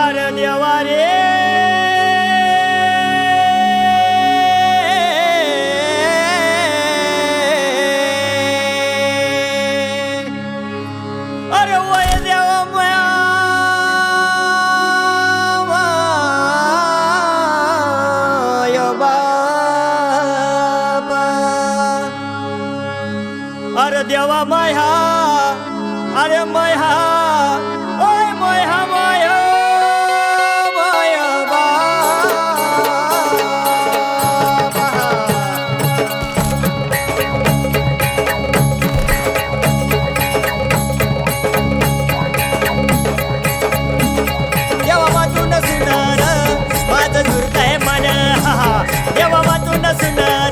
अरे देवा रे अरे वय देवा मया अरे देवा माया अरे माया sonna sonna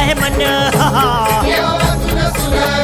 है मन। रहमन